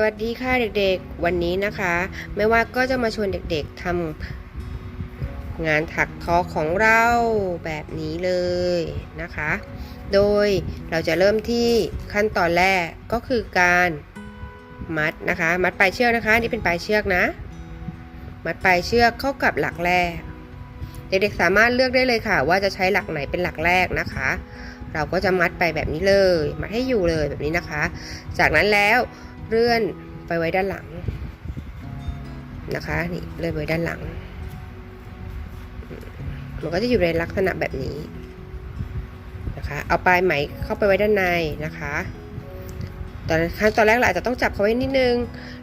สวัสดีค่ะเด็กๆ วันนี้นะคะ ไม่ว่าก็จะมาชวนเด็กๆทำงานถักทอของเราแบบนี้เลยนะคะ โดยเราจะเริ่มที่ขั้นตอนแรกก็คือการมัดนะคะ มัดปลายเชือกนะคะนี่เป็นปลายเชือกนะ มัดปลายเชือกเข้ากับหลักแรก เด็กๆสามารถเลือกได้เลยค่ะ ว่าจะใช้หลักไหนเป็นหลักแรกนะคะเราก็จะมัดไปแบบนี้เลย มัดให้อยู่เลยแบบนี้นะคะ จากนั้นแล้ว เลื่อนไปไว้ด้านหลังนะคะนี่เลื่อนไว้ด้านหลัง มันก็จะอยู่ในลักษณะแบบนี้นะคะเอาปลายไหมเข้าไปไว้ด้านในนะคะตอนขั้นตอนแรกเราอาจจะต้องจับเขาไว้นิดนึง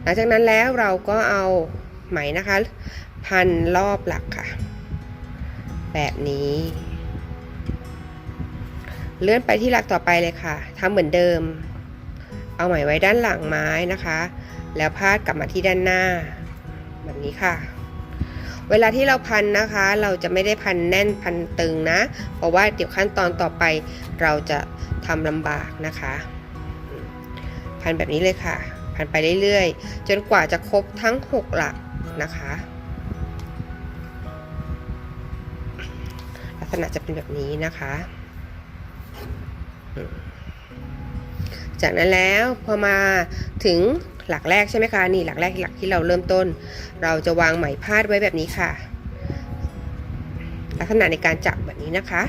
หลังจากนั้นแล้วเราก็เอาไหมนะคะ พันรอบหลักค่ะ แบบนี้ เลื่อนไปที่หลักต่อไปเลยค่ะทำเหมือนเดิม เอาไหมไว้ด้านหลังไม้นะคะ แล้วพาดกลับมาที่ด้านหน้า แบบนี้ค่ะ เวลาที่เราพันนะคะ เราจะไม่ได้พันแน่นพันตึงนะ เพราะว่าเดี๋ยวขั้นตอนต่อไปเราจะทำลำบากนะคะ พันแบบนี้เลยค่ะ พันไปเรื่อยๆ จนกว่าจะครบทั้ง 6 หลักนะคะ ลักษณะจะเป็นแบบนี้นะคะ จากนั้นแล้วพอมาถึงหลักแรกใช่ไหมคะนี่หลักแรกหลักที่เราเริ่มต้น เราจะวางไหมพาดไว้แบบนี้ค่ะ ลักษณะในการจับแบบนี้นะคะ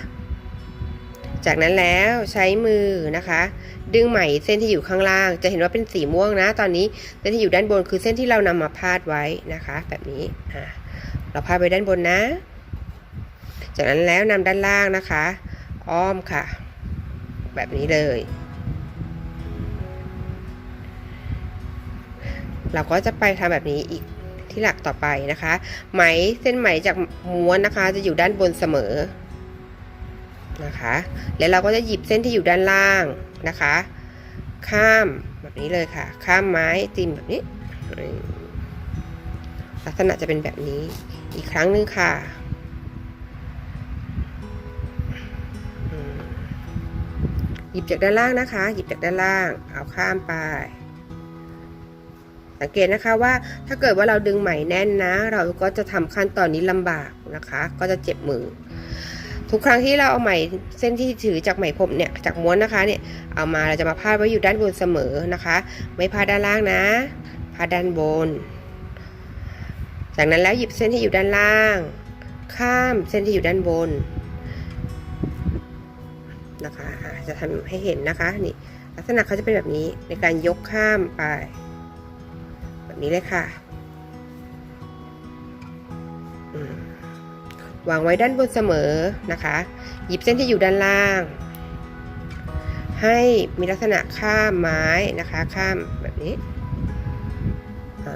จากนั้นแล้วใช้มือนะคะ ดึงไหมเส้นที่อยู่ข้างล่าง จะเห็นว่าเป็นสีม่วงนะ ตอนนี้เส้นที่อยู่ด้านบนคือเส้นที่เรานำมาพาดไว้นะคะ แบบนี้เราพาดไว้ด้านบนนะ จากนั้นแล้วนำด้านล่างนะคะ อ้อมค่ะ แบบนี้เลย เราก็จะไปทำแบบนี้อีกที่หลักต่อไปนะคะ ไหมเส้นไหมจากม้วนนะคะ จะอยู่ด้านบนเสมอนะคะ แล้วเราก็จะหยิบเส้นที่อยู่ด้านล่างนะคะ ข้ามแบบนี้เลยค่ะ ข้ามไม้ติมแบบนี้ ลักษณะจะเป็นแบบนี้อีกครั้งหนึ่งค่ะหยิบจากด้านล่างนะคะ หยิบจากด้านล่าง เอาข้ามไป สังเกตนะคะว่าถ้าเกิดว่าเราดึงไหมแน่นนะ เราก็จะทำขั้นตอนนี้ลำบากนะคะ ก็จะเจ็บมือ ทุกครั้งที่เราเอาไหมเส้นที่ถือจากไหมพรมเนี่ยจากม้วนนะคะเนี่ยเอามาเราจะมาพาดไว้อยู่ด้านบนเสมอนะคะ ไม่พาดด้านล่างนะ พาดด้านบน จากนั้นแล้วหยิบเส้นที่อยู่ด้านล่าง ข้ามเส้นที่อยู่ด้านบนนะคะะจะทำให้เห็นนะคะนี่ลักษณะเขาจะเป็นแบบนี้ในการยกข้ามไป นี้เลยค่ะวางไว้ด้านบนเสมอนะคะ หยิบเส้นที่อยู่ด้านล่าง ให้มีลักษณะข้ามไม้นะคะ ข้ามแบบนี้อ่า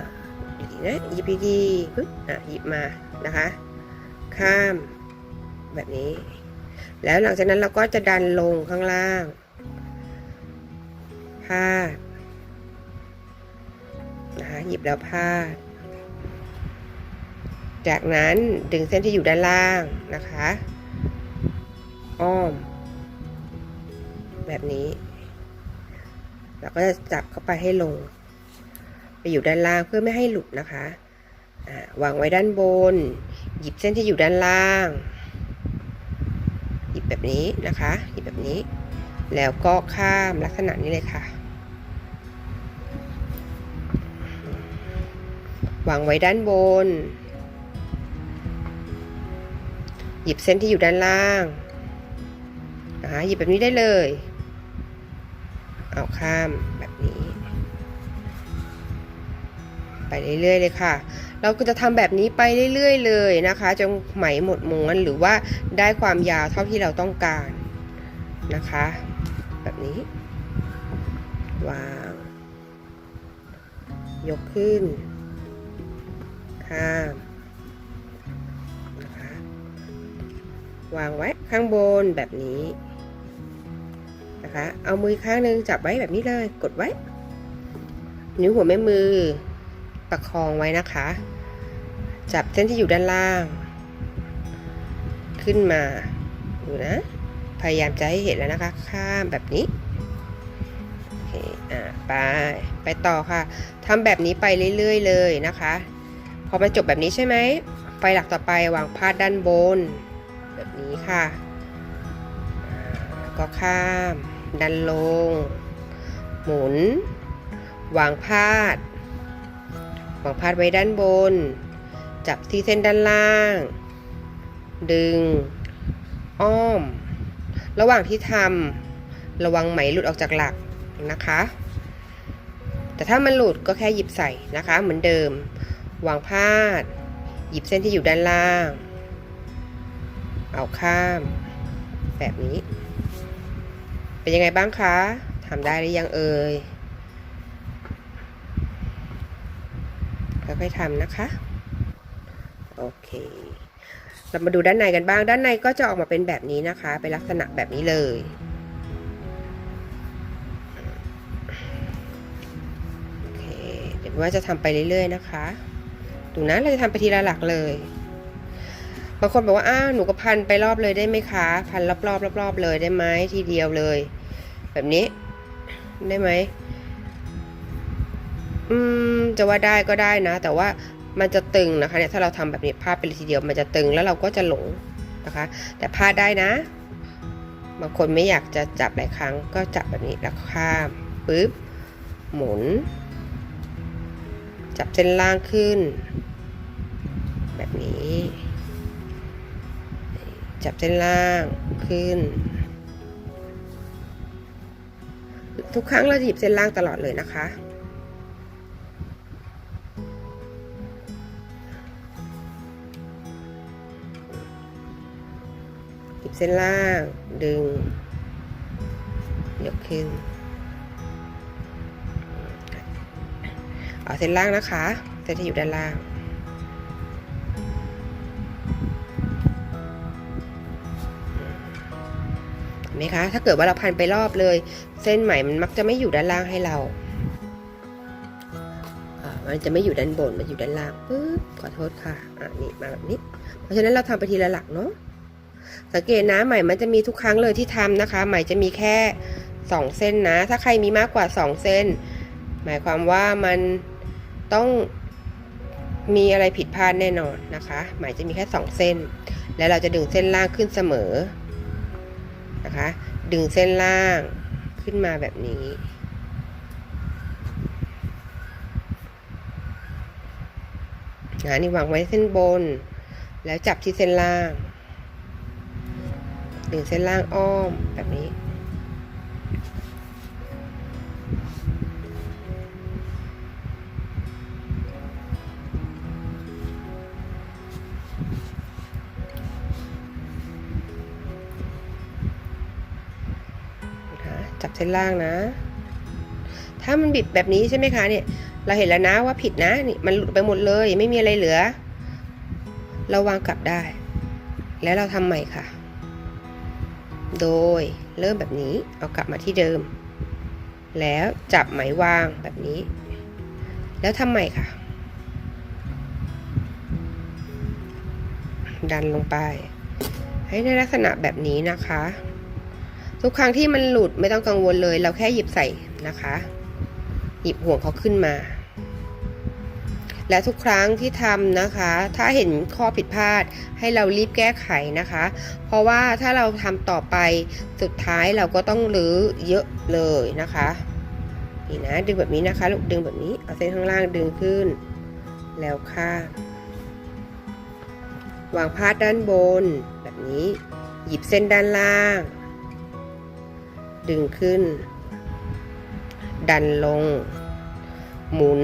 ดีนะหยิบดีๆปึ๊บอะหยิบมานะคะ ข้ามแบบนี้ แล้วหลังจากนั้นเราก็จะดันลงข้างล่างพาด นะคะหยิบแล้วพาด จากนั้นดึงเส้นที่อยู่ด้านล่างนะคะ อ้อม แบบนี้ เราก็จะจับเข้าไปให้ลง ไปอยู่ด้านล่างเพื่อไม่ให้หลุดนะคะวางไว้ด้านบน หยิบเส้นที่อยู่ด้านล่าง หยิบแบบนี้นะคะ หยิบแบบนี้ แล้วก็ข้ามลักษณะนี้เลยค่ะ วางไว้ด้านบน หยิบเส้นที่อยู่ด้านล่างนะคะหยิบแบบนี้ได้เลย เอาข้ามแบบนี้ ไปเรื่อยๆเลยค่ะ เราก็จะทำแบบนี้ไปเรื่อยๆเลยนะคะจนไหมหมดม้วนหรือว่าได้ความยาวเท่าที่เราต้องการนะคะ แบบนี้ วาง ยกขึ้น ข้ามนะคะวางไว้ข้างบนแบบนี้นะคะ เอามือข้างหนึ่งจับไว้แบบนี้เลย กดไว้ นิ้วหัวแม่มือประคองไว้นะคะ จับเส้นที่อยู่ด้านล่าง ขึ้นมาดูนะ พยายามจะให้เห็นแล้วนะคะ ข้ามแบบนี้โอเคอ่าไป ไปต่อค่ะ ทำแบบนี้ไปเรื่อย ๆ เลยนะคะ พอมันจบแบบนี้ใช่ไหมไปหลักต่อไปวางพาดด้านบน แบบนี้ค่ะ แล้วก็ข้าม ดันลง หมุน วางพาด วางพาดไว้ด้านบน จับที่เส้นด้านล่าง ดึง อ้อม ระหว่างที่ทำระวังไหมหลุดออกจากหลักนะคะ แต่ถ้ามันหลุดก็แค่หยิบใส่นะคะเหมือนเดิม วางพาด หยิบเส้นที่อยู่ด้านล่าง เอาข้าม แบบนี้ เป็นยังไงบ้างคะทำได้หรือยังเอ่ยค่อยๆทำนะคะ โอเค เรามาดูด้านในกันบ้าง ด้านในก็จะออกมาเป็นแบบนี้นะคะ เป็นลักษณะแบบนี้เลย โอเค เดี๋ยวว่าจะทำไปเรื่อยๆนะคะ ดูนะเราจะทำไปทีละหลักเลยบางคนบอกว่าอ้าวหนูก็พันไปรอบเลยได้ไหมคะ พันรอบๆรอบๆเลยได้ไหมทีเดียวเลย แบบนี้ได้ไหมอืมจะว่าได้ก็ได้นะ แต่ว่ามันจะตึงนะคะเนี่ยถ้าเราทำแบบนี้พาดไปเลยทีเดียวมันจะตึงแล้วเราก็จะหลงนะคะ แต่พาดได้นะ บางคนไม่อยากจะจับหลายครั้งก็จับแบบนี้แล้วข้ามปึ๊บหมุน จับเส้นล่างขึ้น แบบนี้ จับเส้นล่างขึ้น ทุกครั้งเราจะหยิบเส้นล่างตลอดเลยนะคะหยิบเส้นล่างดึงยกขึ้นเอาเส้นล่างนะคะเส้นที่อยู่ด้านล่าง ไหมคะ ถ้าเกิดว่าเราพันไปรอบเลย เส้นไหมมันมักจะไม่อยู่ด้านล่างให้เรามันจะไม่อยู่ด้านบน มันอยู่ด้านล่างปึ๊บขอโทษค่ะอ่านี่มาแบบนี้ เพราะฉะนั้นเราทำไปทีละหลักเนาะสังเกตนะไหมมันจะมีทุกครั้งเลยที่ทำนะคะไหมจะมีแค่สองเส้นนะ ถ้าใครมีมากกว่าสองเส้น หมายความว่ามันต้องมีอะไรผิดพลาดแน่นอนนะคะไหมจะมีแค่สองเส้น แล้วเราจะดึงเส้นล่างขึ้นเสมอ นะคะ ดึงเส้นล่างขึ้นมาแบบนี้ นะนี่วางไว้เส้นบน แล้วจับที่เส้นล่าง ดึงเส้นล่างอ้อมแบบนี้ จับเส้นล่างนะ ถ้ามันบิดแบบนี้ใช่ไหมคะเนี่ย เราเห็นแล้วนะว่าผิดนะนี่มันหลุดไปหมดเลย ไม่มีอะไรเหลือ เราวางกลับได้ แล้วเราทำใหม่ค่ะ โดยเริ่มแบบนี้เอากลับมาที่เดิม แล้วจับไหมวางแบบนี้ แล้วทำใหม่ค่ะ ดันลงไป ให้ในลักษณะแบบนี้นะคะ ทุกครั้งที่มันหลุดไม่ต้องกังวลเลย เราแค่หยิบใส่นะคะ หยิบห่วงเขาขึ้นมา และทุกครั้งที่ทำนะคะ ถ้าเห็นข้อผิดพลาดให้เรารีบแก้ไขนะคะ เพราะว่าถ้าเราทำต่อไปสุดท้ายเราก็ต้องรื้อเยอะเลยนะคะนี่นะดึงแบบนี้นะคะลูกดึงแบบนี้เอาเส้นข้างล่างดึงขึ้น แล้วข้างวางพาดด้านบนแบบนี้ หยิบเส้นด้านล่าง ดึงขึ้น ดันลง หมุน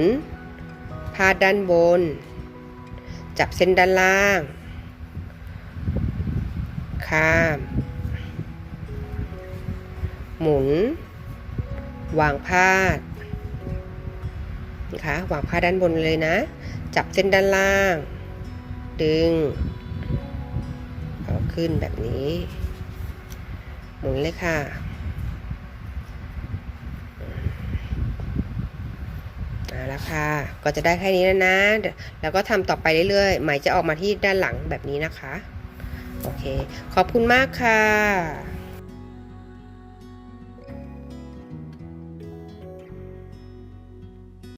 พาดด้านบน จับเส้นด้านล่าง ข้าม หมุน วางพาดนะคะวางพาดด้านบนเลยนะ จับเส้นด้านล่าง ดึง เอาขึ้นแบบนี้ หมุนเลยค่ะ เอาละค่ะ ก็จะได้แค่นี้แล้วนะ แล้วก็ทำต่อไปเรื่อยๆ ไหมจะออกมาที่ด้านหลังแบบนี้นะคะ โอเค ขอบคุณมากค่ะ